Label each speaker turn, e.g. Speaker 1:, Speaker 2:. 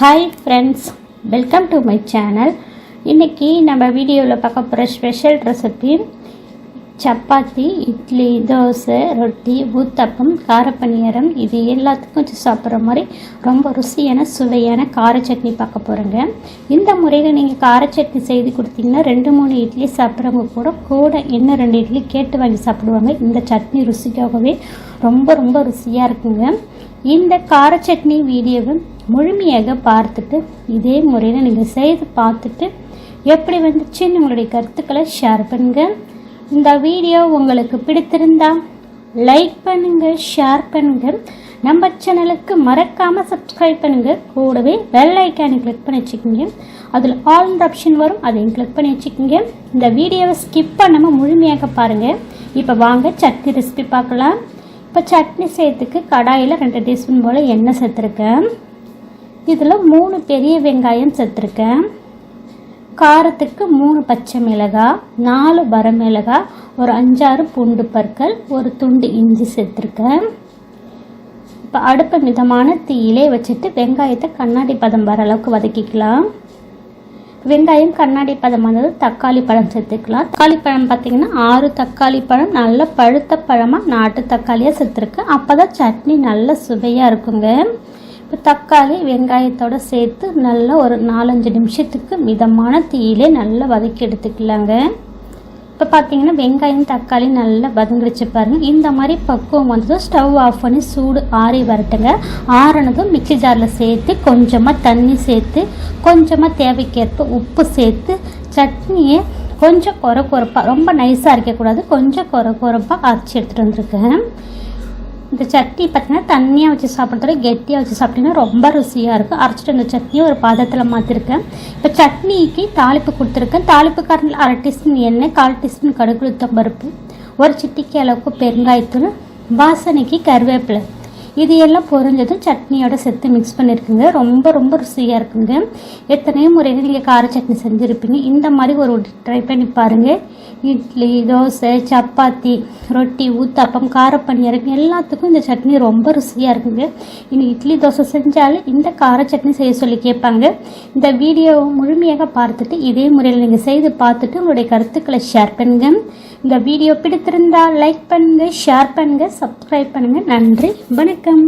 Speaker 1: Hi friends welcome to my channel இன்றைக்கி நம்ம வீடியோவில் பார்க்க போகிற ஸ்பெஷல் ரெசிபி சப்பாத்தி இட்லி தோசை ரொட்டி ஊத்தப்பம் காரப்பணியாரம் இது எல்லாத்துக்கும் வச்சு சாப்பிட்ற மாதிரி ரொம்ப ருசியான சுவையான கார சட்னி பார்க்க போகிறேங்க இந்த முறையில் நீங்கள் கார சட்னி செய்து கொடுத்தீங்கன்னா ரெண்டு மூணு இட்லி சாப்பிட்றவங்க கூட கூட இன்னும் ரெண்டு இட்லி கேட்டு வாங்கி சாப்பிடுவாங்க. இந்த சட்னி ருசிக்காகவே ரொம்ப ரொம்ப ருசியாக இருக்குங்க. இந்த கார சட்னி வீடியோவை முழுமையாக பார்த்துட்டு இதே முறையில் நீங்கள் செய்து பார்த்துட்டு எப்படி வந்துச்சுன்னு உங்களுடைய கருத்துக்களை ஷேர் பண்ணுங்க. இந்த வீடியோ உங்களுக்கு பிடித்திருந்தா லைக் பண்ணுங்க ஷேர் பண்ணுங்க. நம்ம சேனலுக்கு மறக்காமல் சப்ஸ்கிரைப் பண்ணுங்க. கூடவே பெல் ஐக்கானை கிளிக் பண்ணி வச்சுக்கோங்க. அதில் ஆல் ஆப்ஷன் வரும் அதையும் கிளிக் பண்ணி வச்சுக்கோங்க. இந்த வீடியோவை ஸ்கிப் பண்ணாமல் முழுமையாக பாருங்கள் இப்போ வாங்க சட்னி ரெசிபி பார்க்கலாம். இப்போ சட்னி செய்யறதுக்கு கடாயில் ரெண்டு டீஸ்பூன் போல் எண்ணெய் சேர்த்துருக்கேன். இதில் மூணு பெரிய வெங்காயம் சேர்த்துருக்கேன். காரத்துக்கு மூணு பச்சை மிளகாய் நாலு வரமிளகாய் ஒரு அஞ்சாறு பூண்டு பற்கள் ஒரு துண்டு இஞ்சி சேர்த்துருக்கேன். இப்போ அடுப்பை மிதமான தீயிலே வச்சுட்டு வெங்காயத்தை கண்ணாடி பதம் வர அளவுக்கு வதக்கிக்கலாம். வெங்காயம் கண்ணாடி பதம் வந்தது தக்காளி பழம் சேர்த்துக்கலாம். தக்காளி பழம் பார்த்தீங்கன்னா ஆறு தக்காளி பழம் நல்ல பழுத்த பழமாக நாட்டு தக்காளியாக சேர்த்துருக்கேன். அப்போ தான் சட்னி நல்ல சுவையாக இருக்குங்க. இப்போ தக்காளி வெங்காயத்தோடு சேர்த்து நல்லா ஒரு நாலஞ்சு நிமிஷத்துக்கு மிதமான தீயிலே நல்லா வதக்கி எடுத்துக்கலாங்க. இப்போ பார்த்தீங்கன்னா வெங்காயம் தக்காளி நல்லா வதங்கிடுச்சு பாருங்கள் இந்த மாதிரி பக்குவம் வந்ததும் ஸ்டவ் ஆஃப் பண்ணி சூடு ஆறி வரட்டுங்க. ஆறினதும் மிக்சி ஜாரில் சேர்த்து கொஞ்சமாக தண்ணி சேர்த்து கொஞ்சமாக தேவைக்கேற்ப உப்பு சேர்த்து சட்னியை கொஞ்சம் குறை குறைப்பாக ரொம்ப நைஸாக இருக்கக்கூடாது கொஞ்சம் குறை குறைப்பாக அரைச்சி எடுத்துகிட்டு வந்திருக்கேன். இந்த சட்னி பார்த்தீங்கன்னா தண்ணியாக வச்சு சாப்பிட்றதோட கெட்டியாக வச்சு சாப்பிட்டீங்கன்னா ரொம்ப ருசியாக இருக்கும் அரைச்சிட்டு அந்த சட்னியை ஒரு பாதத்தில் மாற்றிருக்கேன் இப்போ சட்னிக்கு தாளிப்பு கொடுத்துருக்கேன். தாளிப்பு காரணில் அரை டீஸ்பூன் எண்ணெய் கால் டீஸ்பூன் கடுகு பருப்பு ஒரு சிட்டிக்கு அளவுக்கு பெருங்காயத்தூள் வாசனைக்கு கருவேப்பிலை. இது எல்லாம் பொரிஞ்சதும் சட்னியோட சேர்த்து மிக்ஸ் பண்ணியிருக்குங்க ரொம்ப ரொம்ப ருசியாக இருக்குங்க. எத்தனையோ முறையில் நீங்கள் கார சட்னி செஞ்சுருப்பீங்க. இந்த மாதிரி ஒரு ட்ரை பண்ணி பாருங்கள் இட்லி தோசை சப்பாத்தி ரொட்டி ஊத்தாப்பம் காரப்பணியாரம் எல்லாத்துக்கும் இந்த சட்னி ரொம்ப ருசியாக இருக்குங்க. இனி இட்லி தோசை செஞ்சாலும் இந்த கார சட்னி செய்ய சொல்லி கேட்பாங்க. இந்த வீடியோவை முழுமையாக பார்த்துட்டு இதே முறையில் நீங்கள் செய்து பார்த்துட்டு உங்களுடைய கருத்துக்களை ஷேர் பண்ணுங்கள் இந்த வீடியோ பிடித்திருந்தால் லைக் பண்ணுங்கள் ஷேர் பண்ணுங்கள் சப்ஸ்கிரைப் பண்ணுங்கள் நன்றி வணக்கம்.